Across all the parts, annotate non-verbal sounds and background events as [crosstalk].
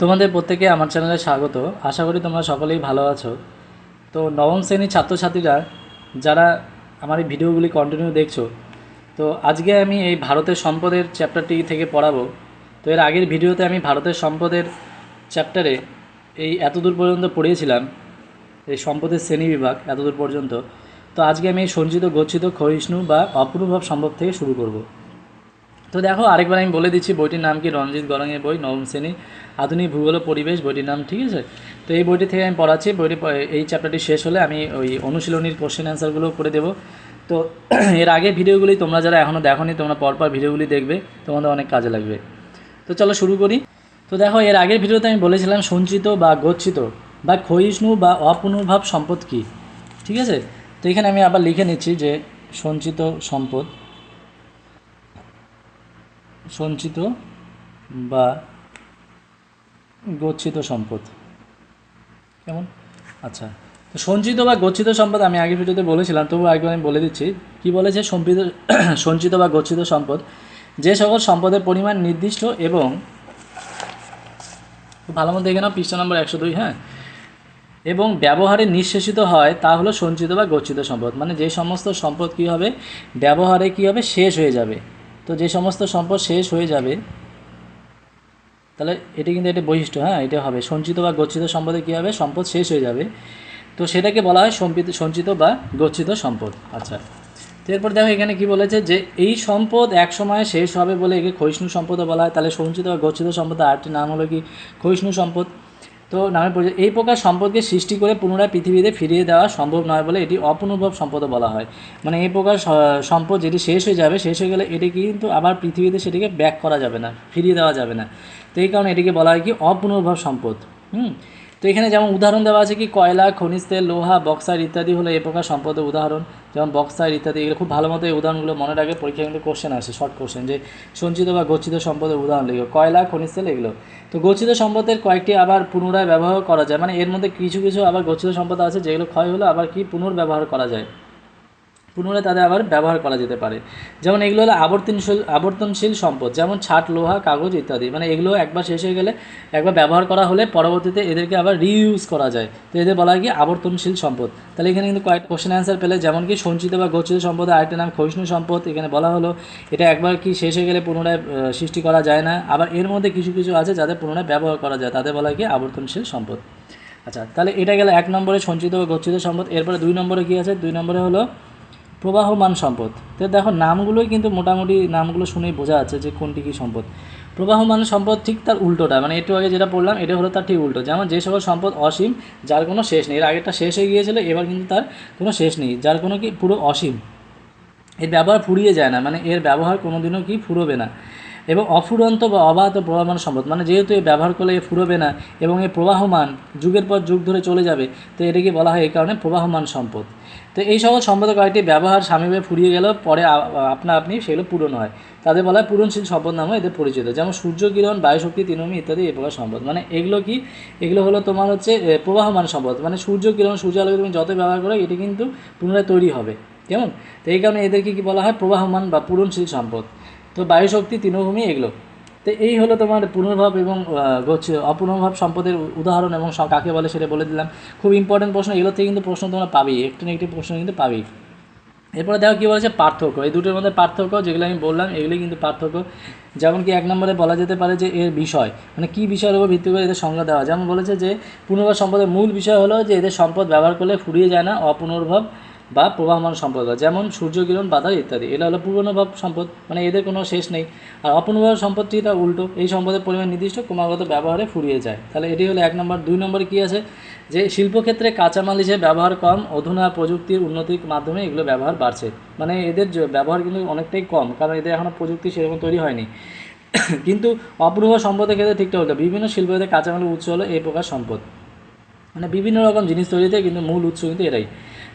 তোমাদের প্রত্যেকে আমার চ্যানেলে স্বাগত। আশা করি তোমরা সকলেই ভালো আছো। তো নবম শ্রেণির ছাত্রছাত্রীরা, যারা আমার এই ভিডিওগুলি কন্টিনিউ দেখছ, তো আজকে আমি এই ভারতের সম্পদের চ্যাপ্টারটি থেকে পড়াবো। তো এর আগের ভিডিওতে আমি ভারতের সম্পদের চ্যাপ্টারে এই এতদূর পর্যন্ত পড়িয়েছিলাম, এই সম্পদের শ্রেণি বিভাগ এতদূর পর্যন্ত। তো আজকে আমি এই সঞ্চিত, গচ্ছিত ক্ষয়িষ্ণু বা অপূর্বভাব সম্ভব থেকে শুরু করব। তো দেখো, আরেকবার আমি বলে দিচ্ছি, বইটির নাম কি? রঞ্জিত গরঙের বই, নবম শ্রেণি, আধুনিক ভূগোল পরিবেশ, বইটির নাম, ঠিক আছে? তো এই বইটি থেকে আমি পড়াচ্ছি, বইটি এই চ্যাপ্টারটি শেষ হলে আমি ওই অনুশীলনীর কোশ্চেন অ্যান্সারগুলো করে দেবো। তো [clears throat] এর আগে ভিডিওগুলি তোমরা যারা এখনও দেখোনি, তোমরা পরপর ভিডিওগুলি দেখবে, তোমাদের অনেক কাজে লাগবে। তো চলো শুরু করি। তো দেখো, এর আগের ভিডিওতে আমি বলেছিলাম, সঞ্চিত বা গচ্ছিত, বা ক্ষয়িষ্ণু বা অপুনর্ভাব সম্পদ কী? ঠিক আছে? তো এখানে আমি আবার লিখে নিচ্ছি যে সঞ্চিত সম্পদ। সঞ্চিত বা গচ্ছিত সম্পদ। কেমন? আচ্ছা। তো সঞ্চিত বা গচ্ছিত সম্পদ আমি আগের ভিডিওতে বলেছিলাম তবু একবার আমি বলে দিচ্ছি। কি বলেছে সম্পিত, [clears throat] সঞ্চিত বা গচ্ছিত সম্পদ? যে সকল সম্পদের পরিমাণ নির্দিষ্ট এবং ভালো মতো দেখে নাও, পৃষ্ঠা নম্বর একশো দুই হ্যাঁ? এবং ব্যবহারে নিঃশেষিত হয়, তা হলো সঞ্চিত বা গচ্ছিত সম্পদ। মানে যে সমস্ত সম্পদ কী হবে? ব্যবহারে কী হবে? শেষ হয়ে যাবে। তো যে সমস্ত সম্পদ শেষ হয়ে যাবে, তাহলে এটি কিন্তু একটা বৈশিষ্ট্য হ্যাঁ এটা হবে। সঞ্চিত বা গচ্ছিত সম্পদে কী হবে? সম্পদ শেষ হয়ে যাবে। তো সেটাকে বলা হয় সম্পিত, সঞ্চিত বা গচ্ছিত সম্পদ। আচ্ছা। তো এরপর দেখো এখানে কি বলেছে যে, এই সম্পদ এক সময় শেষ হবে বলে একে ক্ষয়িষ্ণু সম্পদও বলা হয়। তাহলে সঞ্চিত বা গচ্ছিত সম্পদের আরেকটি নাম হলো কি? ক্ষয়িষ্ণু সম্পদ। তো নামে পরিচয়, এই প্রকার সম্পদকে সৃষ্টি করে পুনরায় পৃথিবীতে ফিরিয়ে দেওয়া সম্ভব নয় বলে এটি অপুনর্ভব সম্পদ বলা হয়। মানে এই প্রকার সম্পদ যেটি শেষ হয়ে যাবে, শেষ হয়ে গেলে এটি কিন্তু আবার পৃথিবীতে সেটিকে ব্যাক করা যাবে না, ফিরিয়ে দেওয়া যাবে না। তো এই কারণে এটিকে বলা হয় কি অপনুর্ভব সম্পদ। হুম? তো এখানে যেমন উদাহরণ দেওয়া আছে কি, কয়লা, খনিজ তেল, লোহা বক্সার ইত্যাদি হলো এ প্রকার সম্পদের উদাহরণ। যেমন বক্সার ইত্যাদি, এগুলো খুব ভালো মতো এই উদাহরণগুলো মনে রাখে পরীক্ষা কিন্তু কোশ্চেন আসে শর্ট কোশ্চেন যে সঞ্চিত বা গচ্ছিত সম্পদের উদাহরণ লিখো। কয়লা, খনিজ তেল, এগুলো। তো গচ্ছিত সম্পদের কয়েকটি আবার পুনরায় ব্যবহার করা যায়। মানে এর মধ্যে কিছু কিছু আবার গচ্ছিত সম্পদ আছে যেগুলো ক্ষয় হলো, আবার কি পুনর্ব্যবহার করা যায়? পুনরায় তাদের আবার ব্যবহার করা যেতে পারে। যেমন এগুলো হলো আবর্তনশীল আবর্তনশীল সম্পদ, যেমন ছাট, লোহা, কাগজ ইত্যাদি। মানে এগুলো একবার শেষ হয়ে গেলে একবার ব্যবহার করা হলে পরবর্তীতে এদেরকে আবার রিইউজ করা যায়। তো এদের বলা হয় কি? আবর্তনশীল সম্পদ। তাহলে এখানে কিন্তু কয়েকটা কোশ্চেন অ্যান্সার পেলে, যেমন কি সঞ্চিত বা গচ্ছিত সম্পদের আরেকটা নাম ক্ষয়িষ্ণু সম্পদ। এখানে বলা হলো, এটা একবার কি শেষ হয়ে গেলে পুনরায় সৃষ্টি করা যায় না। আবার এর মধ্যে কিছু কিছু আছে যাদের পুনরায় ব্যবহার করা যায়। তাদের বলা হয় কি? আবর্তনশীল সম্পদ। আচ্ছা তাহলে এটা গেলে এক নম্বরে সঞ্চিত বা গচ্ছিত সম্পদ। এরপরে দুই নম্বরে কী আছে? দুই নম্বরে হলো প্রবাহমান সম্পদ। তো দেখো, নামগুলোই কিন্তু মোটামুটি নামগুলো শুনেই বোঝা যাচ্ছে যে কোনটি কী সম্পদ। প্রবাহমান সম্পদ ঠিক তার উল্টোটা মানে একটু আগে যেটা বললাম, এটা হলো তার ঠিক উল্টো। যেমন যে সকল সম্পদ অসীম, যার কোনো শেষ নেই। এর আগেরটা শেষ হয়ে গিয়েছিল, এবার কিন্তু তার কোনো শেষ নেই, যার কোনো কি পুরো অসীম। এর ব্যবহার ফুরিয়ে যায় না মানে এর ব্যবহার কোনোদিনও কি ফুরোবে না। এবং অফুরন্ত বা অবাধ প্রবাহমান সম্পদ মানে যেহেতু এ ব্যবহার করলে এ ফুরোবে না, এবং এ প্রবাহমান, যুগের পর যুগ ধরে চলে যাবে, তো এটাকে বলা হয় এই কারণে প্রবাহমান সম্পদ। তো এই সকল সম্পদের কয়েকটি ব্যবহার স্বামীভাবে ফুরিয়ে গেলেও পরে আপনা আপনি সেগুলো পূরণ হয় তাদের বলা হয় পূরণশীল সম্পদ নামে এদের পরিচিত। যেমন সূর্য কিরণ বায়ুশক্তি তৃণভূমি ইত্যাদি এই প্রকার সম্পদ। মানে এগুলো কি? এগুলো হলো তোমার হচ্ছে প্রবাহমান সম্পদ। মানে সূর্য কিরণ সূর্য আলোকে তুমি যত ব্যবহার করো, এটি কিন্তু পুনরায় তৈরি হবে। কেমন? তো এই কারণে এদেরকে কি বলা হয়? প্রবাহমান বা পূরণশীল সম্পদ। তো বায়ুশক্তি তৃণভূমি এগুলো। তো এই হলো তোমার পুনর্ভাব এবং অপুনর্ভাব সম্পদের উদাহরণ এবং কাকে বলে সেটা বলে দিলাম। খুব ইম্পর্টেন্ট প্রশ্ন, এগুলো থেকে কিন্তু প্রশ্ন তোমরা পাবেই একটু না একটি প্রশ্ন কিন্তু পাবেই। এরপরে দেখো কী বলেছে, পার্থক্য। এই দুটোর মধ্যে পার্থক্য যেগুলো আমি বললাম এগুলি কিন্তু পার্থক্য। যেমন কি এক নম্বরে বলা যেতে পারে যে এর বিষয় মানে কী বিষয়ের উপর ভিত্তি করে এদের সংজ্ঞা দেওয়া। যেমন বলেছে যে পুনর্ভাব সম্পদের মূল বিষয় হলো যে এদের সম্পদ ব্যবহার করলে ফুরিয়ে যায় না, অপুনর্ভাব বা প্রবাহমান সম্পদ। যেমন সূর্যকিরণ বাতাস ইত্যাদি। এটা হলো পুনর্ভাব সম্পদ মানে এদের কোনো শেষ নেই। আর অপুনর্ভাব সম্পদটি তার উল্টো, এই সম্পদের পরিমাণ নির্দিষ্ট ক্রমাগত ব্যবহারে ফুরিয়ে যায়। তাহলে এটি হলো এক নম্বর। দুই নম্বরে কী আছে? যে শিল্পক্ষেত্রে কাঁচামাল হিসেবে ব্যবহার কম, অধুনা প্রযুক্তির উন্নতির মাধ্যমে এগুলো ব্যবহার বাড়ছে। মানে এদের ব্যবহার কিন্তু অনেকটাই কম, কারণ এদের এখনও প্রযুক্তি সেরকম তৈরি হয়নি। [coughs] কিন্তু অপূর্ব সম্পদের ক্ষেত্রে ঠিকঠাক উল্টো বিভিন্ন শিল্পের কাঁচামালের উৎস হলো এই প্রকার সম্পদ। মানে বিভিন্ন রকম জিনিস তৈরিতে কিন্তু মূল উৎস কিন্তু এরাই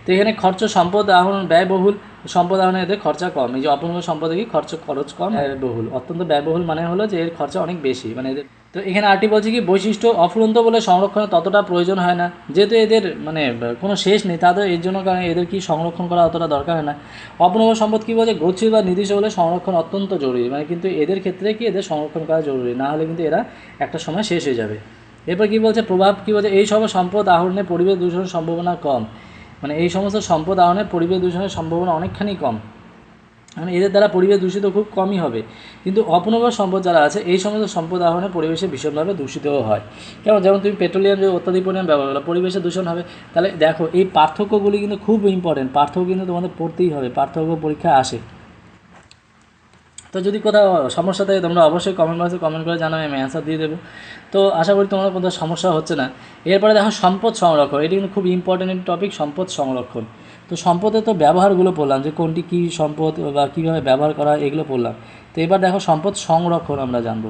তো এখানে খরচ সম্পদ আহরণ ব্যয়বহুল সম্পদ আহরণে এদের খরচা কম। এই যে অপূর্ব সম্পদে কি খরচ খরচ কম? ব্যয়বহুল। অত্যন্ত ব্যয়বহুল মানে হলো যে এর খরচা অনেক বেশি। মানে এদের তো এখানে আরটি বলছে কি বৈশিষ্ট্য অফুরন্ত বলে সংরক্ষণে ততটা প্রয়োজন হয় না। যেহেতু এদের মানে কোনো শেষ নেই তাদের এর জন্য কারণে এদের কি সংরক্ষণ করা অতটা দরকার হয় না। অপনব সম্পদ কী বলছে গচ্ছিত বা নির্দিষ্ট বলে সংরক্ষণ অত্যন্ত জরুরি। মানে কিন্তু এদের ক্ষেত্রে কি এদের সংরক্ষণ করা জরুরি? না হলে কিন্তু এরা একটা সময় শেষ হয়ে যাবে। এরপর কী বলছে? প্রভাব কী বলছে? এই সব সম্পদ আহরণে পরিবেশ দূষণের সম্ভাবনা কম। মানে এই সমস্ত সম্পদ আহরণের পরিবেশ দূষণের সম্ভাবনা অনেকখানি কম। মানে এদের দ্বারা পরিবেশ দূষিত খুব কমই হবে। কিন্তু অপনবর সম্পদ যারা আছে, এই সমস্ত সম্পদ আহরণে পরিবেশে ভীষণভাবে দূষিতও হয়। কেমন? যেমন তুমি পেট্রোলিয়াম যদি অত্যাধিক পরিমাণ ব্যবহার করো পরিবেশে দূষণ হবে। তাহলে দেখো, এই পার্থক্যগুলি কিন্তু খুব ইম্পর্টেন্ট পার্থক্য কিন্তু তোমাদের পড়তেই হবে। পার্থক্য পরীক্ষা আসে। তো যদি কোথাও সমস্যা থাকে, তোমরা অবশ্যই কমেন্ট বক্সে কমেন্ট করে জানাবে আমি অ্যান্সার দিয়ে দেবো। তো আশা করি তোমাদের কোথাও সমস্যা হচ্ছে না। এরপরে দেখো সম্পদ সংরক্ষণ, এটি কিন্তু খুব ইম্পর্টেন্ট টপিক সম্পদ সংরক্ষণ। তো সম্পদের তো ব্যবহারগুলো পড়লাম যে কোনটি কী সম্পদ বা কীভাবে ব্যবহার করা হয়, এগুলো পড়লাম তো এবার দেখো সম্পদ সংরক্ষণ আমরা জানব।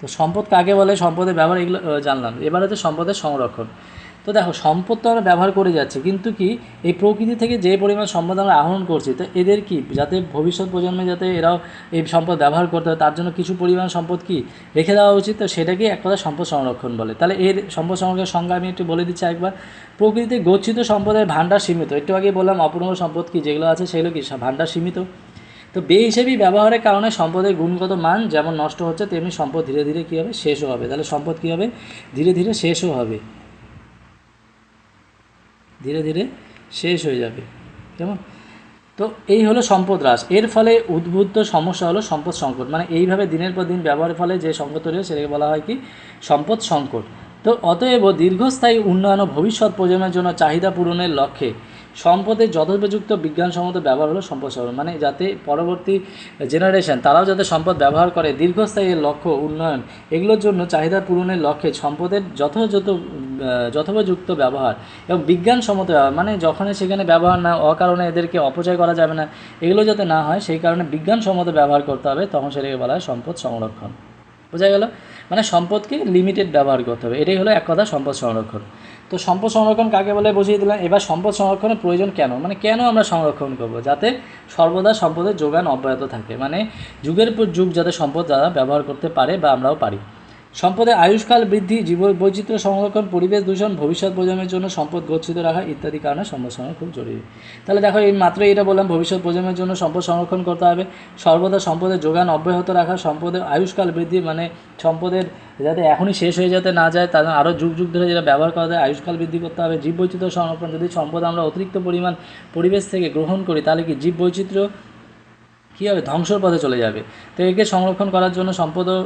তো সম্পদ কাকে বলে, সম্পদের ব্যবহার এগুলো জানলাম। এবার হচ্ছে সম্পদের সংরক্ষণ। তো দেখো, সম্পদ তো আমরা ব্যবহার করে যাচ্ছি, কিন্তু কি এই প্রকৃতি থেকে যে পরিমাণ সম্পদ আমরা আহরণ করছি, তো এদের কি, যাতে ভবিষ্যৎ প্রজন্মে যাতে এরাও এই সম্পদ ব্যবহার করতে হয় তার জন্য কিছু পরিমাণ সম্পদ কি রেখে দেওয়া উচিত, তো সেটাকে এক কথা সম্পদ সংরক্ষণ বলে। তাহলে এর সম্পদ সংরক্ষণের সংজ্ঞা আমি একটু বলে দিচ্ছি একবার প্রকৃতিতে গচ্ছিত সম্পদের ভাণ্ডার সীমিত, একটু আগে বললাম অপূর্ণ সম্পদ কি, যেগুলো আছে সেগুলো কি ভাণ্ডার সীমিত। তো বে বেহিসেবি ব্যবহারের কারণে সম্পদের গুণগত মান যেমন নষ্ট হচ্ছে, তেমনি সম্পদ ধীরে ধীরে কী হবে, শেষও হবে। তাহলে সম্পদ কী হবে? ধীরে ধীরে শেষও হবে। ধীরে ধীরে শেষ হয়ে যাবে। কেমন? তো এই হলো সম্পদ হ্রাস। এর ফলে উদ্বুদ্ধ সমস্যা হলো সম্পদ সংকট। মানে এইভাবে দিনের পর দিন ব্যবহারের ফলে যে সংকট তৈরি হয় সেটাকে বলা হয় কি? সম্পদ সংকট। তো অতএব দীর্ঘস্থায়ী উন্নয়ন ও ভবিষ্যৎ প্রজন্মের জন্য চাহিদা পূরণের লক্ষ্যে সম্পদের যথোপযুক্ত বিজ্ঞানসম্মত ব্যবহার হলো সম্পদ সংরক্ষণ মানে যাতে পরবর্তী জেনারেশন তারাও যাতে সম্পদ ব্যবহার করে, দীর্ঘস্থায়ী লক্ষ্য, উন্নয়ন, এগুলোর জন্য চাহিদা পূরণের লক্ষ্যে সম্পদের যথাযথ যথোপযুক্ত ব্যবহার এবং বিজ্ঞানসম্মত ব্যবহার মানে যখনই সেখানে ব্যবহার না, অকারণে এদেরকে অপচয় করা যাবে না, এগুলো যাতে না হয়, সেই কারণে বিজ্ঞানসম্মত ব্যবহার করতে হবে, তখন সেটাকে বলা হয় সম্পদ সংরক্ষণ। বোঝা গেল? মানে সম্পদকে লিমিটেড ব্যবহার করতে হবে, এটাই হলো এক কথা সম্পদ সংরক্ষণ। তো সম্পদ সংরক্ষণ কাকে বলে বুঝিয়ে দিলাম? এবার সম্পদ সংরক্ষণের প্রয়োজন কেন? মানে কেন আমরা সংরক্ষণ করব? যাতে সর্বদা সম্পদের যোগান অব্যাহত থাকে। মানে যুগের পর যুগ যাতে সম্পদ যারা ব্যবহার করতে পারে বা আমরাও পারি। সম্পদের আয়ুষ্কাল বৃদ্ধি জীব বৈচিত্র্য সংরক্ষণ, পরিবেশ দূষণ, ভবিষ্যৎ প্রজন্মের জন্য সম্পদ গচ্ছিত রাখা ইত্যাদি কারণে সম্পদ সংরক্ষণ খুব জরুরি। তাহলে দেখো, এই মাত্র এটা বললাম, ভবিষ্যৎ প্রজন্মের জন্য সম্পদ সংরক্ষণ করতে হবে। সর্বদা সম্পদের যোগান অব্যাহত রাখা, সম্পদের আয়ুষ্কাল বৃদ্ধি মানে সম্পদের যাতে এখনই শেষ হয়ে যেতে না যায় তাদের আরও যুগ যুগ ধরে যেটা ব্যবহার করা যায়, আয়ুষ্কাল বৃদ্ধি করতে হবে। জীব বৈচিত্র্য সংরক্ষণ, যদি সম্পদ আমরা অতিরিক্ত পরিমাণ পরিবেশ থেকে গ্রহণ করি, তাহলে কি জীব বৈচিত্র্য কী হবে? ধ্বংসর পথে চলে যাবে। তো একে সংরক্ষণ করার জন্য সম্পদও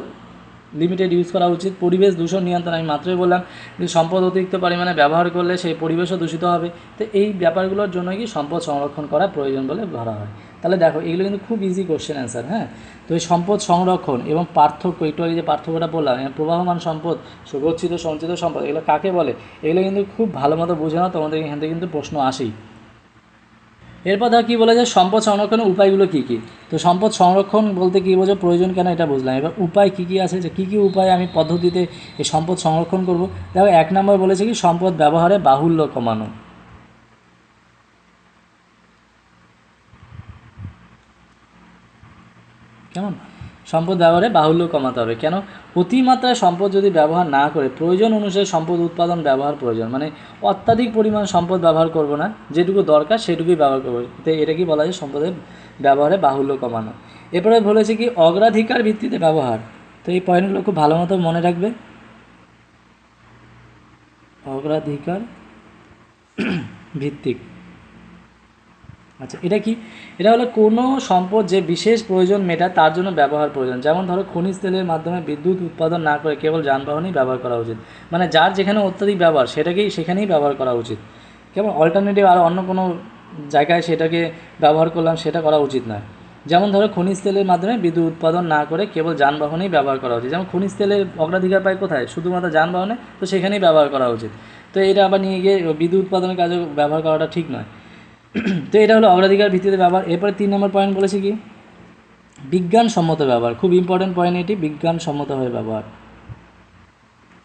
লিমিটেড ইউজ করা উচিত। পরিবেশ দূষণ নিয়ন্ত্রণ, আমি মাত্রই বললাম যে সম্পদ অতিরিক্ত পরিমাণে ব্যবহার করলে সেই পরিবেশও দূষিত হবে। তো এই ব্যাপারগুলোর জন্য কি সম্পদ সংরক্ষণ করা প্রয়োজন বলে ধরা হয়? তাহলে দেখো, এগুলো কিন্তু খুব ইজি কোশ্চেন অ্যান্সার হ্যাঁ? তো এই সম্পদ সংরক্ষণ এবং পার্থক্য, একটু আগে যে পার্থক্যটা বললাম প্রবাহমান সম্পদ, সুগচ্ছিত, সঞ্চিত সম্পদ, এগুলো কাকে বলে? এগুলো কিন্তু খুব ভালো মতো বুঝে নাও তোমাদের এখান থেকে কিন্তু প্রশ্ন আসেই। এরপর ধর কী বলে যে সম্পদ সংরক্ষণের উপায়গুলো কী কী? তো সম্পদ সংরক্ষণ বলতে কী বোঝো? প্রয়োজন কেন এটা বুঝলাম। এবার উপায় কী কী আছে? যে কী কী উপায় আমি পদ্ধতিতে এই সম্পদ সংরক্ষণ করব? দেখো, এক নম্বর বলেছে কি সম্পদ ব্যবহারে বাহুল্য কমানো। কেমন? সম্পদ ব্যবহারে বাহুল্য কমাতে হবে। কেন? অতিমাত্রায় সম্পদ যদি ব্যবহার না করে, প্রয়োজন অনুসারে সম্পদ উৎপাদন ব্যবহার প্রয়োজন। মানে অত্যাধিক পরিমাণ সম্পদ ব্যবহার করব না, যেটুকু দরকার সেটুকুই ব্যবহার করব। তো এটা কি বলা যায়? সম্পদের ব্যবহারে বাহুল্য কমানো। এরপরে বলেছে কি, অগ্রাধিকার ভিত্তিতে ব্যবহার। তো এই পয়েন্টগুলো খুব ভালো মতো মনে রাখবে। অগ্রাধিকার ভিত্তিক। আচ্ছা এটা কি? এটা হলো কোনো সম্পদ যে বিশেষ প্রয়োজন মেটায় তার জন্য ব্যবহার প্রয়োজন। যেমন ধরো খনিজ তেলের মাধ্যমে বিদ্যুৎ উৎপাদন না করে কেবল যানবাহনেই ব্যবহার করা উচিত। মানে যার যেখানে অত্যাধিক ব্যবহার, সেটাকেই সেখানেই ব্যবহার করা উচিত। কেমন অল্টারনেটিভ আর অন্য কোনো জায়গায় সেটাকে ব্যবহার করলাম, সেটা করা উচিত নয়। যেমন ধরো খনিজ তেলের মাধ্যমে বিদ্যুৎ উৎপাদন না করে কেবল যানবাহনেই ব্যবহার করা উচিত। যেমন খনিজ তেলের অগ্রাধিকার পায় কোথায়? শুধুমাত্র যানবাহনে, তো সেখানেই ব্যবহার করা উচিত। তো এটা আবার নিয়ে গিয়ে বিদ্যুৎ উৎপাদনের কাজে ব্যবহার করাটা ঠিক নয়। [clears throat] তো এটা হলো অগ্রাধিকার ভিত্তিতে ব্যবহার। এরপরে তিন নম্বর পয়েন্ট বলেছে কি? বিজ্ঞানসম্মত ব্যবহার। খুব ইম্পর্টেন্ট পয়েন্ট এটি বিজ্ঞানসম্মতভাবে ব্যবহার।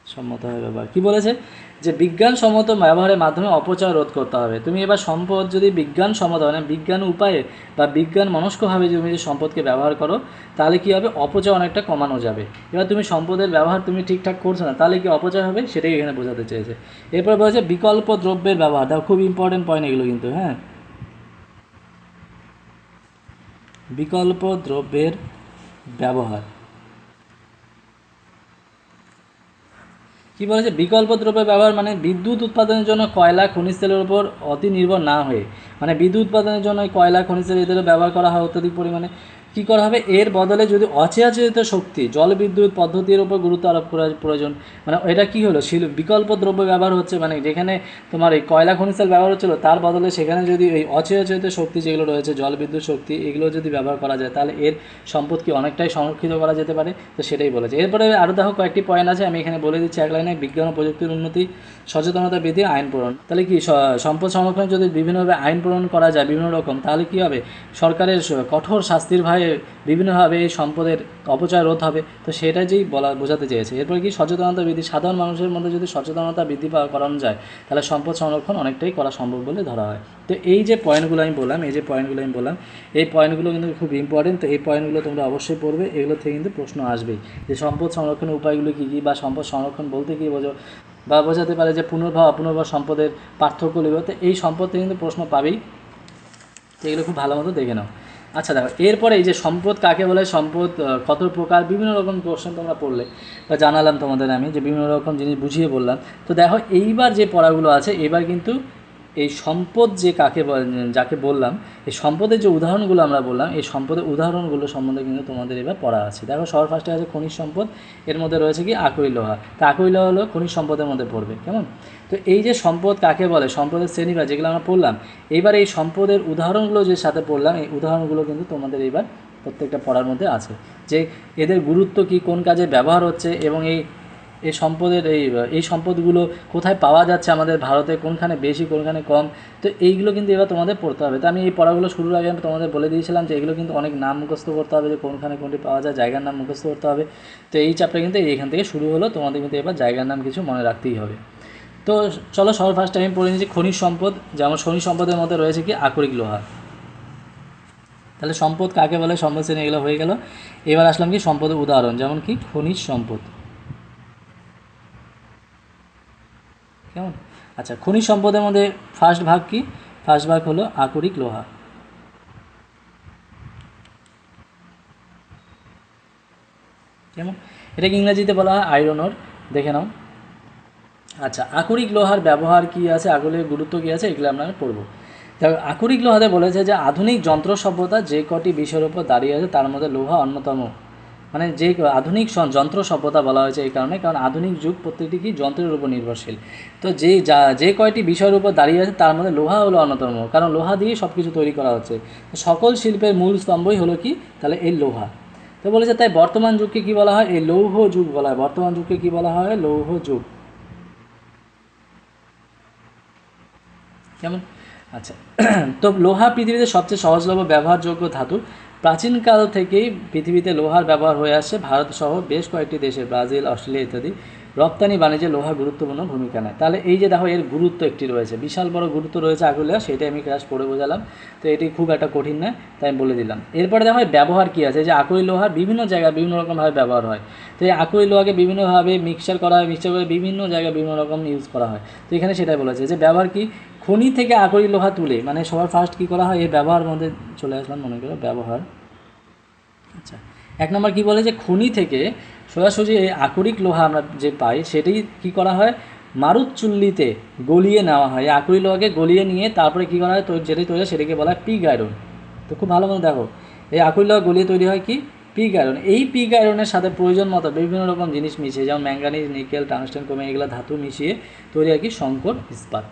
সম্মতভাবে ব্যবহার। কি বলেছে? যে বিজ্ঞানসম্মত ব্যবহারের মাধ্যমে অপচয় রোধ করতে হবে। তুমি এবার সম্পদ যদি বিজ্ঞানসম্মত মানে বিজ্ঞান উপায়ে বা বিজ্ঞান মনস্কভাবে তুমি যদি সম্পদকে ব্যবহার করো, তাহলে কী হবে? অপচয় অনেকটা কমানো যাবে। এবার তুমি সম্পদের ব্যবহার তুমি ঠিকঠাক করছ না, তাহলে কি অপচয় হবে? সেটাই এখানে বোঝাতে চেয়েছে। এরপর বলেছে বিকল্প দ্রব্যের ব্যবহার। দেখো, খুব ইম্পর্টেন্ট পয়েন্ট এগুলো কিন্তু হ্যাঁ? বিকল্প দ্রব্যের ব্যবহার। কি বলেছে? বিকল্প দ্রব্যের ব্যবহার মানে বিদ্যুৎ উৎপাদনের জন্য কয়লা, খনিজ তেলের উপর অতি নির্ভর না হয়ে। মানে বিদ্যুৎ উৎপাদনের জন্য কয়লা, খনিজ তেল এদের ব্যবহার করা হয় অত্যধিক পরিমাণে। কী করা হবে? এর বদলে যদি অচেয়াচিত শক্তি জলবিদ্যুৎ পদ্ধতির উপর গুরুত্ব আরোপ করা প্রয়োজন মানে এটা কি হলো? শিল, বিকল্প দ্রব্য ব্যবহার হচ্ছে মানে যেখানে তোমার এই কয়লা খনিজ তেল ব্যবহার হচ্ছিল, তার বদলে সেখানে যদি এই অচেয়াচিত শক্তি যেগুলো রয়েছে জলবিদ্যুৎ শক্তি, এগুলো যদি ব্যবহার করা যায়, তাহলে এর সম্পদ কি অনেকটাই সংরক্ষিত করা যেতে পারে? তো সেটাই বলেছে। এরপরে আরও দেখো কয়েকটি পয়েন্ট আছে, আমি এখানে বলে দিচ্ছি। এক লাইনে, বিজ্ঞান ও প্রযুক্তির উন্নতি, সচেতনতা বৃদ্ধি, আইন প্রণয়ন তাহলে কি সম্পদ সংরক্ষণে যদি বিভিন্নভাবে আইন প্রণয়ন করা যায়, বিভিন্ন রকম, তাহলে কি হবে? সরকারের কঠোর শাস্তির ভয়ে বিভিন্নভাবে এই সম্পদের অপচয় রোধ হবে, তো সেটা যেই বলা, বোঝাতে চেয়েছে। এরপর কি? সচেতনতা বৃদ্ধি। সাধারণ মানুষের মধ্যে যদি সচেতনতা বৃদ্ধি করানো যায়, তাহলে সম্পদ সংরক্ষণ অনেকটাই করা সম্ভব বলে ধরা হয়। তো এই যে পয়েন্টগুলো আমি বললাম, এই যে পয়েন্টগুলো আমি বললাম, এই পয়েন্টগুলো কিন্তু খুব ইম্পর্টেন্ট তো এই পয়েন্টগুলো তোমরা অবশ্যই পড়বে, এগুলো থেকে কিন্তু প্রশ্ন আসবেই। যে সম্পদ সংরক্ষণের উপায়গুলো কী কী বা সম্পদ সংরক্ষণ বলতে কী বোঝো? বা বোঝাতে পারে যে পুনর্ভাব অপুনর্ভর সম্পদের পার্থক্যগুলো তো এই সম্পদ থেকে কিন্তু প্রশ্ন পাবেই। তো এগুলো খুব ভালো মতো দেখে নাও। আচ্ছা দেখো, এরপরে এই যে সম্পদ কাকে বলে? সম্পদ কত প্রকার? বিভিন্ন রকম কোশ্চেন তোমরা পড়লে বা জানালাম তোমাদের আমি, যে বিভিন্ন রকম জিনিস বুঝিয়ে বললাম। তো দেখো, এইবার যে পড়াগুলো আছে, এবার কিন্তু এই সম্পদ যে কাকে যাকে বললাম, এই সম্পদের যে উদাহরণগুলো আমরা বললাম, এই সম্পদের উদাহরণগুলো সম্বন্ধে কিন্তু তোমাদের এবার পড়া আছে। দেখো, সবার ফার্স্টে আছে খনিজ সম্পদ, এর মধ্যে রয়েছে কি? আকরি লোহা। তো আকরি লোহা হলো খনিজ সম্পদের মধ্যে পড়বে, কেমন? তো এই যে সম্পদ কাকে বলে, সম্পদের শ্রেণি বা যেগুলো আমরা পড়লাম এইবার এই সম্পদের উদাহরণগুলো যে সাথে পড়লাম, এই উদাহরণগুলো কিন্তু তোমাদের এইবার প্রত্যেকটা পড়ার মধ্যে আছে। যে এদের গুরুত্ব কি, কোন কাজে ব্যবহার হচ্ছে, এবং এই এই সম্পদের এই এই সম্পদগুলো কোথায় পাওয়া যাচ্ছে আমাদের ভারতে, কোনখানে বেশি, কোনখানে কম, তো এইগুলো কিন্তু এবার তোমাদের পড়তে হবে। তো আমি এই পড়াগুলো শুরুর আগে আমি তোমাদের বলে দিয়েছিলাম যে এগুলো কিন্তু অনেক নাম মুখস্থ করতে হবে, যে কোনখানে কোনটি পাওয়া যায়, জায়গার নাম মুখস্থ করতে হবে। তো এই চ্যাপ্টার কিন্তু এইখান থেকে শুরু হলো, তোমাদের কিন্তু এবার জায়গার নাম কিছু মনে রাখতেই হবে। তো চলো সবার ফার্স্ট আমি পড়ে নিচ্ছি খনিজ সম্পদ যেমন খনিজ সম্পদের মধ্যে রয়েছে কি? আকরিক লোহা। তাহলে সম্পদ কাকে বলে? সম্পদ শ্রেণি এগুলো হয়ে গেল। এবার আসলাম কি? সম্পদের উদাহরণ, যেমন কি? খনিজ সম্পদ। কেমন? আচ্ছা খনিজ সম্পদের মধ্যে ফার্স্ট ভাগ কি? ফার্স্ট ভাগ হলো আকরিক লোহা। কেমন? এটাকে ইংরেজিতে বলা হয় আয়রন ওর দেখে নাও। আচ্ছা আকরিক লোহার ব্যবহার কি আছে? আকরিক গুরুত্ব কি আছে? এগুলো আমরা পড়ব। আকরিক লোহাতে বলেছে যে আধুনিক যন্ত্র সভ্যতা যে কটি বিষয়ের উপর দাঁড়িয়ে আছে, তার মধ্যে লোহা অন্যতম। মানে যে আধুনিক যন্ত্র সভ্যতা বলা হয়েছে এই কারণে, কারণ আধুনিক যুগ প্রত্যেকটি কি যন্ত্রের উপর নির্ভরশীল। তো যে যা, যে কয়টি বিষয়ের উপর দাঁড়িয়ে আছে তার মধ্যে লোহা হলো অন্যতম, কারণ লোহা দিয়ে সব কিছু তৈরি করা হচ্ছে। সকল শিল্পের মূল স্তম্ভই হলো কি? তাহলে এই লোহা। তো বলেছে, তাই বর্তমান যুগকে কি বলা হয়? এই লৌহ যুগ বলা হয়। বর্তমান যুগকে কি বলা হয়? লৌহ যুগ। কেমন? আচ্ছা। [clears throat] তো লোহা পৃথিবীতে সবচেয়ে সহজলভ্য ব্যবহারযোগ্য ধাতু। প্রাচীনকাল থেকেই পৃথিবীতে লোহার ব্যবহার হয়ে আসছে ভারত সহ বেশ কয়েকটি দেশে, ব্রাজিল, অস্ট্রেলিয়া ইত্যাদি। রপ্তানি বাণিজ্যে লোহা গুরুত্বপূর্ণ ভূমিকা নেয়। তাহলে এই যে দেখো, এর গুরুত্ব একটি রয়েছে। বিশাল বড় গুরুত্ব রয়েছে আগুলিয়া সেটাই আমি ক্লাস পড়ে বোঝালাম। তো এটি খুব একটা কঠিন নয়, তাই আমি বলে দিলাম। এরপরে দেখো ব্যবহার কী আছে? যে আকরি লোহার বিভিন্ন জায়গায় বিভিন্ন রকমভাবে ব্যবহার হয়। তো এই আকরি লোহাকে বিভিন্নভাবে মিক্সচার করা হয় মিক্সচার করে বিভিন্ন জায়গায় বিভিন্ন রকম ইউজ করা হয়। তো এখানে সেটাই বলেছে যে ব্যবহার কি? খনি থেকে আকরি লোহা তুলে মানে সবার ফার্স্ট কী করা হয়, এই ব্যবহার মধ্যে চলে আসলাম মনে করো, ব্যবহার। আচ্ছা এক নম্বর কি বলে যে খনি থেকে সোজাসুজি এই আকরিক লোহা আমরা যে পাই, সেটি কি করা হয়? মারুত চুল্লিতে গলিয়ে নেওয়া হয়। এই আকরিক লোহাকে গলিয়ে নিয়ে তারপরে কি করা হয়? তো যেটাই তৈরি হয়, সেটাকে বলা হয় পিগ আয়রন। তো খুব ভালো মতো দেখো, এই আকরিক লোহা গলিয়ে তৈরি হয় কি? Pig iron. এই পিগ আয়রনের সাথে প্রয়োজন মতো বিভিন্ন রকম জিনিস মিশিয়ে, যেমন ম্যাঙ্গানিজ নিকেল, টাংস্টেন কমে এগুলো ধাতু মিশিয়ে তৈরি হয় কি? সংকর ইস্পাত।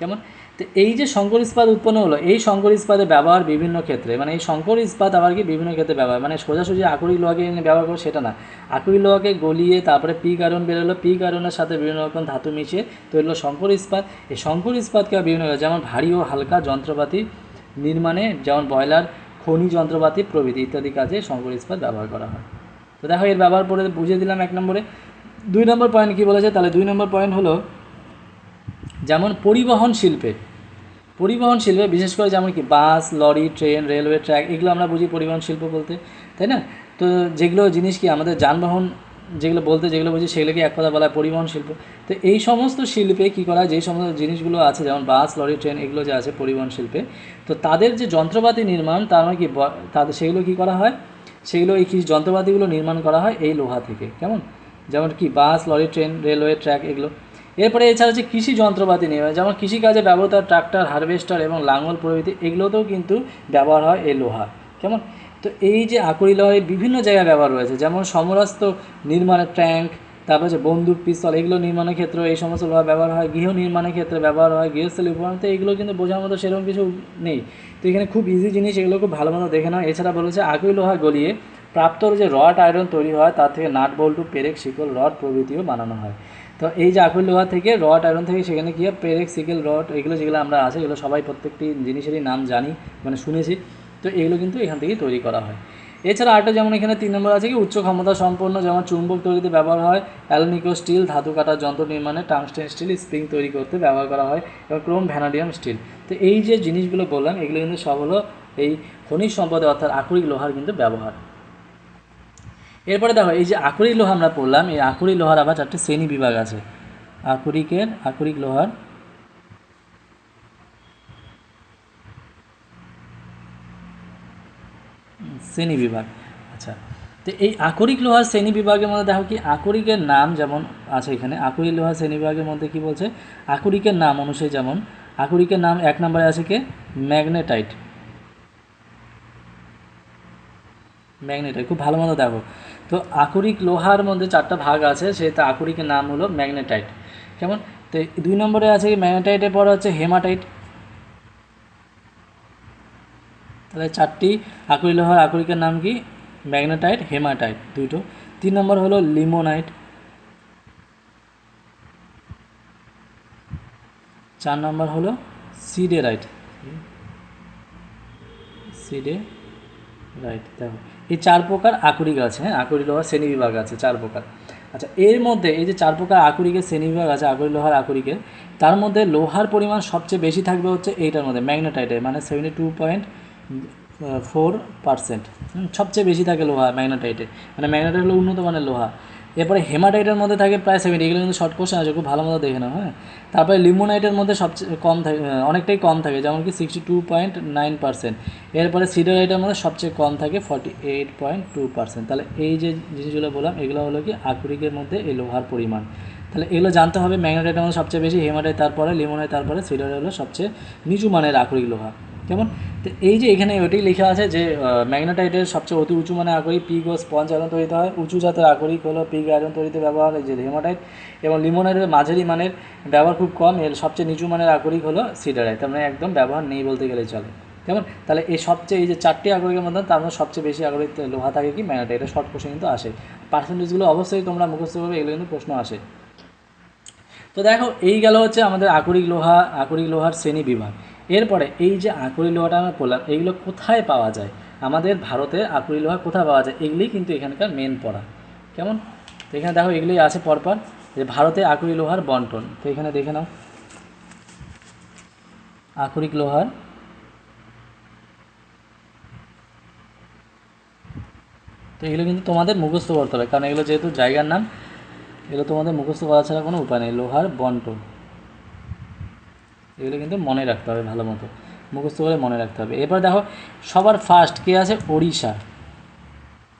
কেমন? তো এই যে শঙ্কর ইস্পাত উৎপন্ন হলো, এই শঙ্কর ইস্পাতের ব্যবহার বিভিন্ন ক্ষেত্রে মানে এই শঙ্কর ইস্পাত আবার কি বিভিন্ন ক্ষেত্রে ব্যবহার মানে সোজাসুজি আকরিক লোহাকে ব্যবহার করো সেটা না। আকরিক লোহাকে গলিয়ে তারপরে পিক আয়রন বেরোলো পিক আয়রনের সাথে বিভিন্ন রকম ধাতু মিশিয়ে তৈরি হলো শঙ্কর ইস্পাত। এই শঙ্কর ইস্পাতকে বিভিন্ন যেমন ভারী ও হালকা যন্ত্রপাতি নির্মাণে, যেমন বয়লার খনি যন্ত্রপাতি প্রভৃতি ইত্যাদি কাজে শঙ্কর ইস্পাত ব্যবহার করা হয়। তো দেখো এর ব্যবহার পরে বুঝিয়ে দিলাম এক নম্বরে। দুই নম্বর পয়েন্ট কী বলেছে? তাহলে দুই নম্বর পয়েন্ট হলো যেমন পরিবহন শিল্পে পরিবহন শিল্পে বিশেষ করে যেমন কি bus, lorry, train, railway, track, এগুলো আমরা বুঝি পরিবহন শিল্প বলতে, তাই না? তো যেগুলো জিনিস কি আমাদের যানবাহন যেগুলো বলতে যেগুলো বুঝি সেগুলোকে এক কথা বলা হয় পরিবহন শিল্প। তো এই সমস্ত শিল্পে কী করা হয়? যেই সমস্ত জিনিসগুলো আছে, যেমন বাস, লরি, ট্রেন, এগুলো যে আছে পরিবহন শিল্পে, তো তাদের যে যন্ত্রপাতি নির্মাণ, তার মানে কি তাদের সেগুলো কী করা হয়? সেগুলো এই কি যন্ত্রপাতিগুলো নির্মাণ করা হয় এই লোহা থেকে, কেমন? যেমন কি bus, lorry, train, railway, track, এগুলো। এরপরে এছাড়া হচ্ছে কৃষি যন্ত্রপাতি নিয়ে যেমন কৃষিকাজে ব্যবহৃত ট্রাক্টর, হারভেস্টার এবং লাঙল প্রভৃতি, এগুলোতেও কিন্তু ব্যবহার হয় এই লোহা। কেমন? তো এই যে আকরি লোহার বিভিন্ন জায়গায় ব্যবহার রয়েছে, যেমন সমরাস্ত নির্মাণের ট্যাঙ্ক, তারপর হচ্ছে বন্দুক, পিস্তল, এগুলো নির্মাণের ক্ষেত্রে এই সমস্ত লোহা ব্যবহার হয়, গৃহ নির্মাণের ক্ষেত্রে ব্যবহার হয়, গৃহস্থলী উপকরণ তো এগুলো কিন্তু বোঝার মতো সেরকম কিছু নেই। তো এখানে খুব ইজি জিনিস, এগুলো খুব ভালো মতো দেখে নাও। এছাড়া বলেছে আকরি লোহা গলিয়ে প্রাপ্ত যে রড আয়রন তৈরি হয়, তার থেকে নাট বল্টু পেরেক, শিকল, রড প্রভৃতিও বানানো হয়। তো এই যে আকরি লোহা থেকে রড আয়রন থেকে সেখানে কি হয় পেরেক, সিকেল রড, এগুলো যেগুলো আমরা আছে, এগুলো সবাই প্রত্যেকটি জিনিসেরই নাম জানি মানে শুনেছি। তো এগুলো কিন্তু এখান থেকেই তৈরি করা হয়। এছাড়া আরেকটা যেমন এখানে তিন নম্বর আছে কি, উচ্চ ক্ষমতা সম্পন্ন যেমন চুম্বক তৈরিতে ব্যবহার হয় অ্যালনিকো স্টিল, ধাতু কাটার যন্ত্র নির্মাণে টাংস্টেন স্টিল, স্প্রিং তৈরি করতে ব্যবহার করা হয়, এবং ক্রোম ভ্যানাডিয়াম স্টিল। তো এই যে জিনিসগুলো বললাম, এগুলো কিন্তু সব হলো এই খনিজ সম্পদে অর্থাৎ আকরিক লোহার কিন্তু ব্যবহার। এরপরে দেখো, এই যে আকরিক লোহা আমরা পড়লাম, এই আকরিক লোহার আবার চারটে শ্রেণি বিভাগ আছে। আকরিকের, আকরিক লোহার, শ্রেণি বিভাগ। আচ্ছা তো এই আকরিক লোহার শ্রেণি বিভাগের মধ্যে দেখো কি, আকরিকের নাম যেমন আছে এখানে, আকরিক লোহার শ্রেণি বিভাগের মধ্যে কি বলছে? আকরিকের নাম অনুসারে যেমন, আকরিকের নাম এক নম্বরে আছে কি? ম্যাগনেটাইট। ম্যাগনেটাইট, খুব ভালো মতো দেখো। তো আকরিক লোহার মধ্যে চারটা ভাগ আছে, সেটা আকরিকের নাম হলো ম্যাগনেটাইট। কেমন? তো দুই নম্বরে আছে ম্যাগনেটাইটের পর হচ্ছে হেমাটাইট। তাহলে চারটি আকরিক লোহার আকরিকের নাম কি? ম্যাগনেটাইট, হেমাটাইট দুটো। তিন নম্বর হলো লিমোনাইট। চার নম্বর হলো সিডেরাইট। সিডে রাইট দেখো। এই চার প্রকার আকুরিক আছে হ্যাঁ? আকুরি লোহার শ্রেণি বিভাগ আছে, চার প্রকার। আচ্ছা এর মধ্যে এই যে চার প্রকার আকুরিকের শ্রেণি বিভাগ আছে আকুরি লোহার, আকুরিকের, তার মধ্যে লোহার পরিমাণ সবচেয়ে বেশি থাকবে হচ্ছে এইটার মধ্যে ম্যাগনেটাইটের মানে seventy two point four percent সবচেয়ে বেশি থাকে লোহা, ম্যাগনেটাইটে মানে ম্যাগনেটাইট হলো উন্নত মানের লোহা। এরপরে হেমাটাইটের মধ্যে থাকে প্রায় সেভেন্টি এগুলো কিন্তু শর্ট কোশ্চেন আছে, খুব ভালো মতো দেখে নাও হ্যাঁ? তারপরে লিমোনাইটের মধ্যে সবচেয়ে কম থাকে অনেকটাই কম থাকে, যেমন কি sixty two point nine percent এরপরে সিডারাইটের মধ্যে সবচেয়ে কম থাকে forty eight point two percent তাহলে এই যে জিনিসগুলো বললাম, এগুলো হলো কি আকরিকের মধ্যে এই লোহার পরিমাণ। তাহলে এগুলো জানতে হবে, ম্যাগনেটাইটের মধ্যে সবচেয়ে বেশি হেমাটাইট, তারপরে লিমোনাইট, তারপরে সিডারাইট হলো সবচেয়ে নিচু মানের আকরিক লোহা। কেমন? তো এই যে এখানে ওটাই লেখা আছে যে ম্যাগনেটাইটের সবচেয়ে অতি উঁচু মানের আকরিক পিগ ও স্পঞ্জ আয়রন তৈরিতে হয়। উঁচু জাতের আকরিক হলো পিগ আয়রন তৈরিতে ব্যবহার হয় যে হেমাটাইট এবং লিমোনাইটের মাঝারি মানের ব্যবহার খুব কম, এর সবচেয়ে নিচু মানের আকরিক হলো সিডারাইট তার মানে একদম ব্যবহার নেই বলতে গেলে চলে। কেমন? তাহলে এই সবচেয়ে, এই যে চারটি আকরিকের মধ্যে তার মধ্যে সবচেয়ে বেশি আকরিক লোহা থাকে কি ম্যাগনেটাইট এটা শর্ট কোশ্চেন কিন্তু আসে। পার্সেন্টেজগুলো অবশ্যই তোমরা মুখস্থ করবে, এগুলো কিন্তু প্রশ্ন আসে। তো দেখো, এই গেল হচ্ছে আমাদের আকরিক লোহা আকরিক লোহার শ্রেণি বিভাগ। এরপরে এই যে আকরিক লোহাটা আমরা বললাম এইগুলো কোথায় পাওয়া যায়? আমাদের ভারতে আকরিক লোহা কোথায় পাওয়া যায়? এগুলি কিন্তু এখানকার মেন পড়া। কেমন? তো এখানে দেখো এগুলি আছে পরপর। যে ভারতে আকরিক লোহার বন্টন। তো এখানে দেখে নাও। আকরিক লোহার। তো এগুলো কিন্তু তোমাদের মুখস্থ করতে হবে, কারণ এগুলো যেহেতু জায়গার নাম, এগুলো তোমাদের মুখস্থ করা ছাড়া কোনো উপায় নেই, লোহার বন্টন। এগুলো কিন্তু মনে রাখতে হবে ভালো মতো। মুখস্থ করে মনে রাখতে হবে। এরপর দেখো, সবার ফার্স্ট কে আছে? ওড়িশা।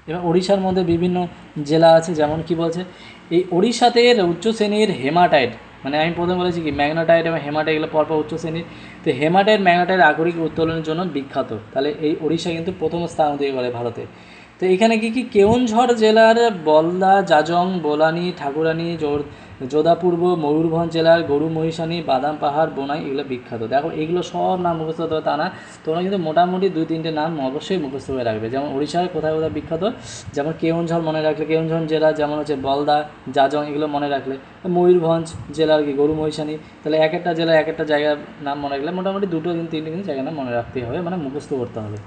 এবার ওড়িশার মধ্যে বিভিন্ন জেলা আছে, যেমন কি বলছে? এই ওড়িশাতে উচ্চ শ্রেণির হেমাটাইট মানে আমি প্রথমে বলেছি কি, ম্যাগনাটাইট এবং হেমাটাইট এগুলো পরপর উচ্চ শ্রেণির। তো হেমাটাইট, ম্যাগনাটাইট আকরিক উত্তোলনের জন্য বিখ্যাত। তাহলে এই ওড়িশা কিন্তু প্রথম স্থান দিয়ে করে ভারতে। তো এখানে কি কি? কেওনঝড় জেলার বলদা, জাজং, বোলানি, ঠাকুরানি, জোর যোধাপূর্ব ময়ূরভঞ্জ জেলার গরু মহিষানি বাদাম পাহাড়, বোনাই এগুলো বিখ্যাত। দেখো, এগুলো সব নাম মুখস্থ হতে তা না। তোমরা কিন্তু মোটামুটি দুই, তিনটে নাম অবশ্যই মুখস্থ করে রাখবে। যেমন উড়িষ্যার কোথায় কোথায় বিখ্যাত, যেমন কেওনঝড় মনে রাখলে কেওনঝড় জেলা, যেমন হচ্ছে বলদা, জাজং, এগুলো মনে রাখলে। ময়ূরভঞ্জ জেলার কি গরু মহিষানি তাহলে এক একটা জেলার এক একটা জায়গার নাম মনে রাখলে মোটামুটি দুটো কিন্তু তিনটে কিন্তু জায়গার নাম মনে রাখতেই হবে মানে মুখস্থ করতে হবে।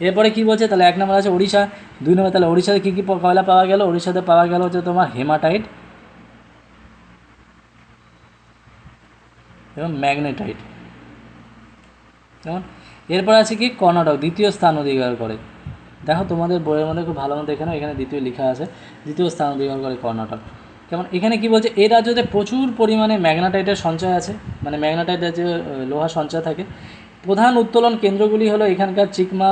এরপরে কি বলছে? তাহলে এক নম্বর আছে ওড়িশা। দুই নম্বর, তাহলে ওড়িশাতে কী কী কয়লা পাওয়া গেল? ওড়িশাতে পাওয়া গেল হচ্ছে তোমার হেমাটাইট এবং ম্যাগনেটাইট। কেমন এরপর আছে কি কর্ণাটক, দ্বিতীয় স্থান অধিকার করে। দেখো তোমাদের বইয়ের মধ্যে খুব ভালো মতো এখানে এখানে দ্বিতীয় লেখা আছে, দ্বিতীয় স্থান অধিকার করে কর্ণাটক। কেমন এখানে কি বলছে এই রাজ্যতে প্রচুর পরিমাণে ম্যাগনাটাইটের সঞ্চয় আছে মানে ম্যাগনাটাইটের যে লোহা সঞ্চয় থাকে। প্রধান উত্তোলন কেন্দ্রগুলি হলো এখানকার চিকমা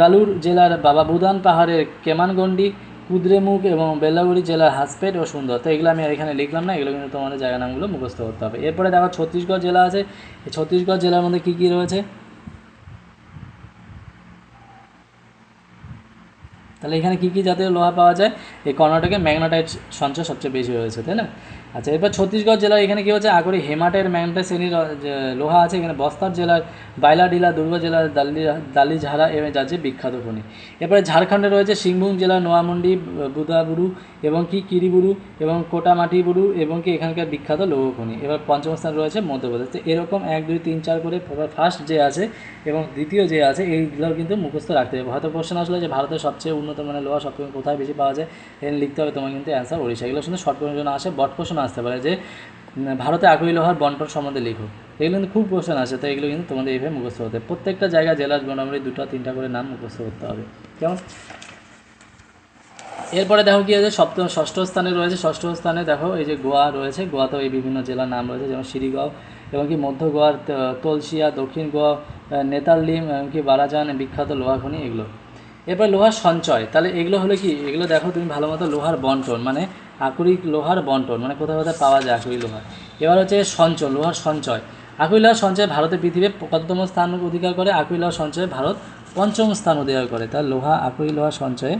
গালুর জেলার বাবা বুদান পাহাড়ের কেমানগন্ডি কুদ্রেমুখ এবং বেলাগুড়ি জেলার হাসপেট ও সুন্দর। তো এগুলো আমি এখানে লিখলাম না, এগুলো কিন্তু তোমাদের জায়গা নামগুলো মুখস্থ করতে হবে। এরপরে দেখো ছত্তিশগড় জেলা আছে। ছত্তিশগড় জেলার মধ্যে কী কী রয়েছে? তাহলে এখানে কী কী জাতীয় লোহা পাওয়া যায়? এই কর্ণাটকে ম্যাগনাটাইট সঞ্চয় সবচেয়ে বেশি রয়েছে তাই না? আচ্ছা এরপর ছত্তিশগড় জেলার এখানে কী হচ্ছে? আগরি হেমাটের ম্যাগনাটাইট শ্রেণির লোহা আছে, এখানে বস্তার জেলার বাইলাডিলা, দুর্গ জেলার দালি দালিঝাড়া এবং যাচ্ছে বিখ্যাত খনি। এরপরে ঝাড়খণ্ডে রয়েছে সিংভূম জেলার নোয়ামুন্ডি, বুদাবুরু এবং কি কিরিবুরু এবং কোটামাটিবুরু এবং কি এখানকার বিখ্যাত লৌহ খনি। এবার পঞ্চম স্থান রয়েছে মধ্যপ্রদেশ। এরকম এক, দুই, তিন, চার করে ফার্স্ট যে আছে এবং দ্বিতীয় যে আছে এইগুলো কিন্তু মুখস্থ রাখতে হবে। হয়তো কোশ্চেন আসলে যে ভারতের সবচেয়ে উন্নত মানের লোহা সবথেকে কোথায় বেশি পাওয়া যায়? এখানে লিখতে হবে তোমার কিন্তু অ্যান্সার ওড়িশা। এগুলো শুধু শর্ট কোশ্চেন আসে, বট কোশ্চেন আসতে পারে যে ভারতে আকরি লোহার বন্টন সম্বন্ধে লিখো। এগুলো কিন্তু খুব কোশ্চেন আছে তো এগুলো কিন্তু তোমাদের এইভাবে মুখস্থ হতে। প্রত্যেকটা জায়গায় জেলার মোটামুটি দুটো তিনটা করে নাম মুখস্থ করতে হবে। কেমন? এরপরে দেখো কি আছে সপ্তম ষষ্ঠ স্থানে রয়েছে ষষ্ঠ স্থানে দেখো এই যে গোয়া রয়েছে। গোয়াতেও এই বিভিন্ন জেলার নাম রয়েছে যেমন শিরিগাঁও এবং কি মধ্য গোয়ার তলসিয়া দক্ষিণ গোয়া আহ, নেতাললিম এবং কি বারাজান বিখ্যাত লোহা খনি এগুলো। এরপর লোহার সঞ্চয় তাহলে এগুলো হলো কি? এগুলো দেখো তুমি ভালো মতো লোহার বন্টন মানে আকরিক লোহার বন্টন মানে কোথায় কোথায় পাওয়া যায় আকরিক লোহা। এবার হচ্ছে সঞ্চয়, লোহার সঞ্চয়। আকরিক লোহার সঞ্চয় ভারতের পৃথিবীর কততম স্থান অধিকার করে? আকরিক লোহার সঞ্চয়ে ভারত পঞ্চম স্থান অধিকার করে। তার লোহা, আকরিক লোহার সঞ্চয়ে?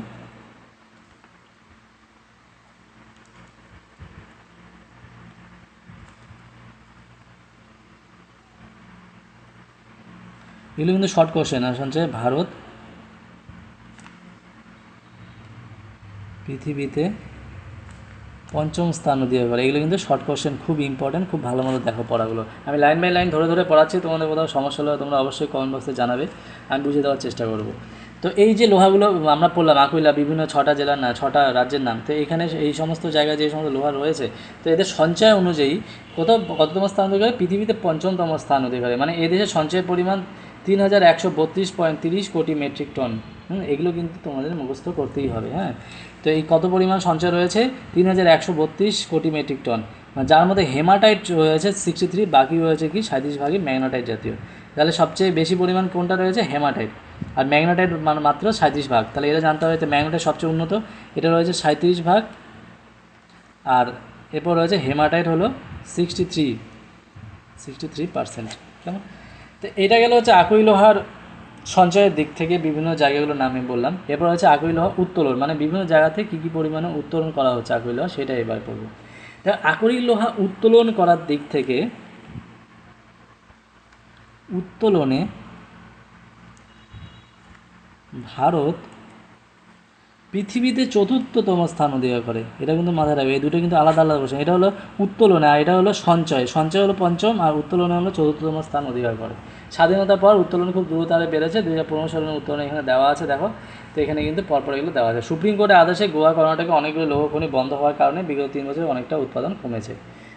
এগুলো কিন্তু শর্ট কোশ্চেন আর সঞ্চয় ভারত পৃথিবীতে পঞ্চম স্থান অধিকার করে এগুলো কিন্তু শর্ট কোশ্চেন খুব ইম্পর্টেন্ট খুব ভালো মতো দেখো পড়াগুলো। আমি লাইন বাই লাইন ধরে ধরে পড়াচ্ছি, তোমাদের কোথাও সমস্যা হলে তোমরা অবশ্যই কমেন্ট বক্সে জানাবে। আমি বুঝে দেওয়ার চেষ্টা করব। তো এই যে লোহাগুলো আমরা পড়লাম আকুইলা, বিভিন্ন ছটা জেলার না, ছটা রাজ্যের নাম। তো এখানে এই সমস্ত জায়গায় যে সমস্ত লোহা রয়েছে, তো এদের সঞ্চয় অনুযায়ী কত কততম স্থান অধিকারে পৃথিবীতে পঞ্চমতম স্থান অধিকারে মানে এদেশের সঞ্চয়ের পরিমাণ তিন হাজার একশো বত্রিশ পয়েন্ট তিরিশ কোটি মেট্রিক টন। হুম, এগুলো কিন্তু তোমাদের মুখস্থ করতেই হবে হ্যাঁ? তো এই কত পরিমাণ সঞ্চয় রয়েছে? তিন হাজার একশো বত্রিশ কোটি মেট্রিক টন। মানে যার মধ্যে হেমাটাইট রয়েছে সিক্সটি থ্রি বাকি রয়েছে কি সাঁত্রিশ ভাগই ম্যাগনাটাইট জাতীয়। তাহলে সবচেয়ে বেশি পরিমাণ কোনটা রয়েছে? হেমাটাইট। আর ম্যাগনাটাইট মানে মাত্র সাঁত্রিশ ভাগ। তাহলে এটা জানতে হবে যে ম্যাগনাটাইট সবচেয়ে উন্নত। এটা রয়েছে সাঁত্রিশ ভাগ। আর এরপর রয়েছে হেমাটাইট হলো sixty three. Sixty three percent. কেমন? তো এটা গেল হচ্ছে আকই লোহার সঞ্চয়ের দিক থেকে বিভিন্ন জায়গাগুলোর নাম আমি বললাম। এরপর হচ্ছে আকই লোহা উত্তোলন। মানে বিভিন্ন জায়গাতে কী কী পরিমাণে উত্তোলন করা হচ্ছে আকই লোহা সেটা এবার পড়ব। তা আকরিক লোহা উত্তোলন করার দিক থেকে উত্তোলনে ভারত পৃথিবীতে চতুর্থতম স্থান অধিকার করে। এটা কিন্তু মাথায় রাখবে। এই দুটো কিন্তু আলাদা আলাদা প্রশ্ন। এটা হলো উত্তোলনে আর এটা হলো সঞ্চয়। সঞ্চয় হলো পঞ্চম আর উত্তোলনে হলো চতুর্থতম স্থান অধিকার করে। স্বাধীনতার পর উত্তোলন খুব দ্রুত হারে বেড়েছে, দুই হাজার পনেরো সালের উত্তোলন এখানে দেওয়া আছে, দেখো। তো এখানে কিন্তু পরপর এগুলো দেওয়া আছে। সুপ্রিম কোর্টের আদেশে গোয়া, কর্ণাটকে অনেকগুলো লৌহ খনি বন্ধ হওয়ার কারণে বিগত তিন বছরে অনেকটা উৎপাদন কমেছে।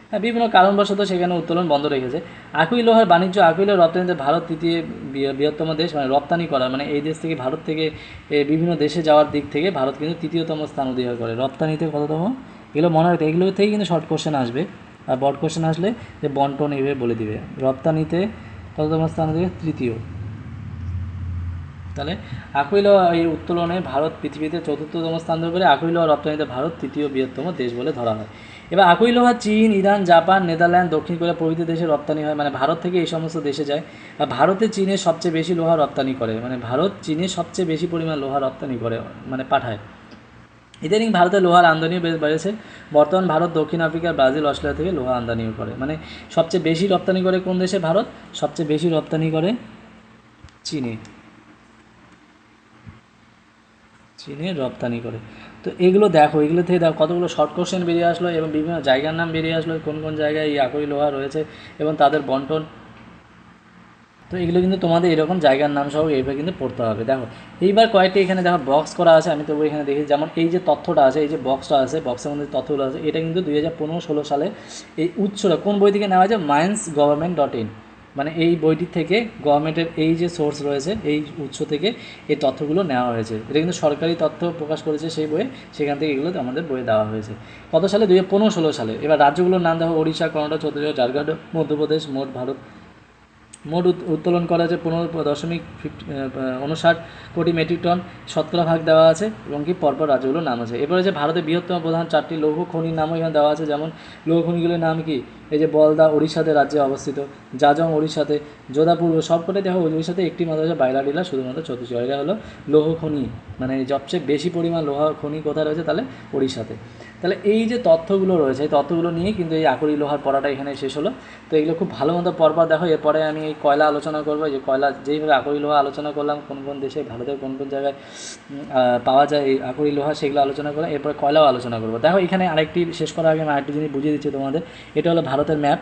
হ্যাঁ বিভিন্ন কারণবশত সেখানে উত্তোলন বন্ধ রেখেছে। আকুই লোহার বাণিজ্য, আকুই লোহার রপ্তানিতে ভারত তৃতীয় বৃহত্তম দেশ মানে রপ্তানি করা মানে এই দেশ থেকে ভারত থেকে বিভিন্ন দেশে যাওয়ার দিক থেকে ভারত কিন্তু তৃতীয়তম স্থান অধিকার করে। রপ্তানিতে কততম? এগুলো মনে রাখতে, এগুলো থেকেই কিন্তু শর্ট কোশ্চেন আসবে। আর বড় কোশ্চেন আসলে যে বন্টন এভাবে বলে দিবে। রপ্তানিতে কততম স্থান অধিকার তৃতীয়। তাহলে আকইল এই উত্তোলনে ভারত পৃথিবীতে চতুর্থতম স্থান দখল করে আকইল রপ্তানিতে ভারত তৃতীয় বৃহত্তম দেশ বলে ধরা হয়। এবার আকই লোহা চীন, ইরান, জাপান, নেদারল্যান্ড, দক্ষিণ কোরিয়া প্রভৃতি দেশে রপ্তানি হয়। মানে ভারত থেকে এই সমস্ত দেশে যায়। আর ভারতে চীনে সবচেয়ে বেশি লোহা রপ্তানি করে। মানে ভারত চীনে সবচেয়ে বেশি পরিমাণ লোহা রপ্তানি করে মানে পাঠায়। ইদানিং ভারতে লোহার আমদানিও বেশ বেড়েছে। বর্তমান ভারত, দক্ষিণ আফ্রিকা, ব্রাজিল, অস্ট্রেলিয়া থেকে লোহা আমদানিও করে। মানে সবচেয়ে বেশি রপ্তানি করে কোন দেশে ভারত? সবচেয়ে বেশি রপ্তানি করে চীনে। চীনে রপ্তানি করে। তো এগুলো দেখো, এগুলো থেকে দেখো কতগুলো শর্ট কোশ্চেন বেরিয়ে আসলো এবং বিভিন্ন জায়গার নাম বেরিয়ে আসলো, কোন কোন জায়গায় এই আকরি লোহা রয়েছে এবং তাদের বন্টন তো এগুলো কিন্তু তোমাদের এরকম জায়গার নাম সহ এইভাবে কিন্তু পড়তে হবে। দেখো, এইবার কয়েকটি এখানে দেখো বক্স করা আছে, আমি তবু এখানে দেখি যেমন এই যে তথ্যটা আছে, এই যে বক্সটা আছে বক্সের মধ্যে তথ্যগুলো আছে, এটা কিন্তু দুই হাজার পনেরো ষোলো সালে এই উৎসটা কোন বই থেকে নেওয়া হয়েছে? মাইন্স গভর্নমেন্ট ডট ইন মানে এই বইটি থেকে গভর্নমেন্টের এই যে সোর্স রয়েছে, এই উৎস থেকে এই তথ্যগুলো নেওয়া হয়েছে। এটা কিন্তু সরকারি তথ্য প্রকাশ করেছে সেই বইয়ে, সেখান থেকে এগুলো আমাদের বইয়ে দেওয়া হয়েছে। কত সালে? দুই হাজার পনেরো ষোলো সালে। এবার রাজ্যগুলোর নাম দেখো, ওড়িশা, কর্ণাটক, ছত্তিশগড়, ঝাড়খণ্ড, মধ্যপ্রদেশ, মোট ভারত। মোট উত- উত্তোলন করা আছে পনেরো দশমিক ফিফটি কোটি মেট্রিক টন শতকরা ভাগ দেওয়া আছে এবং কি পরপর রাজ্যগুলোর নাম আছে। এরপরে যে ভারতের বৃহত্তম প্রধান চারটি লৌহ খনির নামও এখানে দেওয়া আছে, যেমন লৌহ খনিগুলোর নাম কি? এই যে বলদা ওড়িশাতে রাজ্যে অবস্থিত, জাজং ওড়িশাতে, যোধাপুর সবকটাই দেখো ওড়িশাতে একটি মাত্র আছে বাইলাডিলা, শুধুমাত্র ছত্তিশগড় এটা হলো লৌহ খনি মানে সবচেয়ে বেশি পরিমাণ লোহা খনি কোথায় রয়েছে? তাহলে ওড়িশাতে। তাহলে এই যে তথ্যগুলো রয়েছে, এই তথ্যগুলো নিয়ে কিন্তু এই আকরি লোহার পড়াটা এখানে শেষ হলো। তো এগুলো খুব ভালো মতো পরপর দেখো, এরপরে আমি এই কয়লা আলোচনা করব। যে কয়লা, যেইভাবে আকরি লোহা আলোচনা করলাম, কোন কোন দেশে ভারতের কোন কোন জায়গায় পাওয়া যায় এই আকরি লোহা, সেগুলো আলোচনা করলাম। এরপরে কয়লাও আলোচনা করব। দেখো এখানে আরেকটি শেষ করার আগে আমি আরেকটি জিনিস বুঝিয়ে দিচ্ছি তোমাদের। এটা হলো ভারতের ম্যাপ।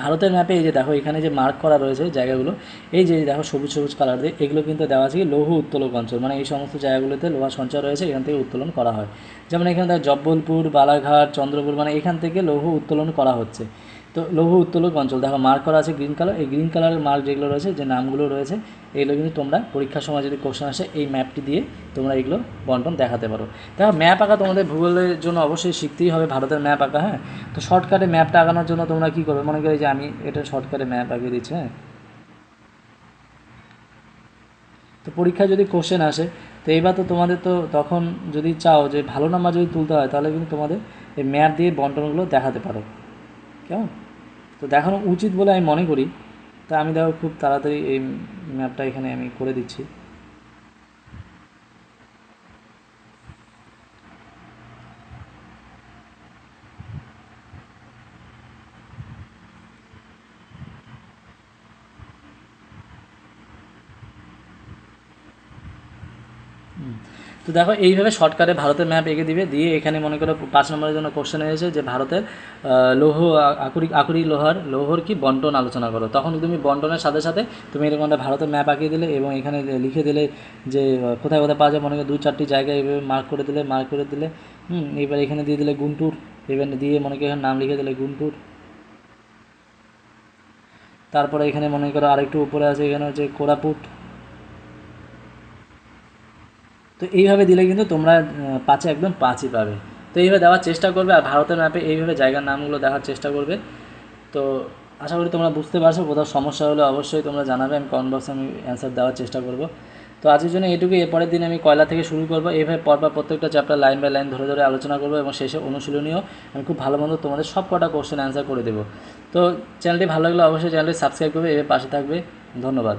ভারতের ম্যাপে এই যে দেখো, এখানে যে মার্ক করা রয়েছে জায়গাগুলো, এই যে দেখো সবুজ সবুজ কালার দিয়ে, এগুলো কিন্তু দেওয়া আছে লৌহ উত্তোলক অঞ্চল মানে এই সমস্ত জায়গাগুলোতে লোহা সঞ্চয় রয়েছে, এখান থেকে উত্তোলন করা হয়। যেমন এখানে জব্বলপুর, বালাঘাট, চন্দ্রপুর মানে এখান থেকে লৌহ উত্তোলন করা হচ্ছে। তো লৌহ উত্তোলক অঞ্চল। দেখো মার্ক করা আছে গ্রিন কালার এই গ্রিন কালারের মার্ক যেগুলো রয়েছে, যে নামগুলো রয়েছে, এগুলো কিন্তু তোমরা পরীক্ষার সময় যদি কোশ্চেন আসে, এই ম্যাপটি দিয়ে তোমরা এগুলো বন্টন দেখাতে পারো। দেখো ম্যাপ আঁকা তোমাদের ভূগোলের জন্য অবশ্যই শিখতেই হবে, ভারতের ম্যাপ আঁকা হ্যাঁ? তো শর্টকাটে ম্যাপটা আঁকানোর জন্য তোমরা কী করবে? মনে করি যে আমি এটা শর্টকাটে ম্যাপ আঁকিয়ে দিচ্ছি হ্যাঁ? তো পরীক্ষায় যদি কোশ্চেন আসে, তো এইবার তো তোমাদের তো তখন যদি চাও যে ভালো নাম্বার যদি তুলতে হয়, তাহলে কিন্তু তোমাদের এই ম্যাপ দিয়ে বন্টনগুলো দেখাতে পারো। কেমন? তো দেখানো উচিত বলে আমি মনে করি। তা আমি দেখো খুব তাড়াতাড়ি এই ম্যাপটা এখানে আমি করে দিচ্ছি হুম। তো দেখো, এইভাবে শর্টকাটে ভারতের ম্যাপ এঁকে দিবে, দিয়ে এখানে মনে করো পাঁচ নম্বরের জন্য কোশ্চেন এসেছে যে ভারতের লৌহ আকুরি আকুরি লোহার, লৌহর কি বন্টন আলোচনা করো। তখন তুমি বন্টনের সাথে সাথে তুমি এরকম একটা ভারতের ম্যাপ আঁকিয়ে দিলে এবং এখানে লিখে দিলে যে কোথায় কোথায় পাওয়া যায়, মনে করো দু চারটি জায়গায় এইভাবে মার্ক করে দিলে মার্ক করে দিলে, হুম, এবার এখানে দিয়ে দিলে গুন্টুর, এবার দিয়ে মনে করো এখানে নাম লিখে দিলে গুন্টুর। তারপরে এখানে মনে করো আরেকটু উপরে আছে এখানে হচ্ছে কোরাপুট তো এইভাবে দিলে কিন্তু তোমরা পাঁচে একদম পাঁচই পাবে। তো এইভাবে দেওয়ার চেষ্টা করবে আর ভারতের ম্যাপে এইভাবে জায়গার নামগুলো দেখার চেষ্টা করবে। তো আশা করি তোমরা বুঝতে পারছ, কোথাও সমস্যা হলে অবশ্যই তোমরা জানাবে, আমি কমেন্ট বক্সে আমি অ্যান্সার দেওয়ার চেষ্টা করব। তো আজকের জন্য এটুকুই এরপরের দিন আমি কয়লা থেকে শুরু করব, এইভাবে পরপর প্রত্যেকটা চ্যাপ্টার লাইন বাই লাইন ধরে ধরে আলোচনা করব এবং শেষে অনুশীলনীয়, আমি খুব ভালো মন্দ তোমাদের সব কটা কোশ্চেন অ্যান্সার করে দেবো। তো চ্যানেলটি ভালো লাগলে অবশ্যই চ্যানেলটি সাবস্ক্রাইব করবে এভাবে পাশে থাকবে। ধন্যবাদ।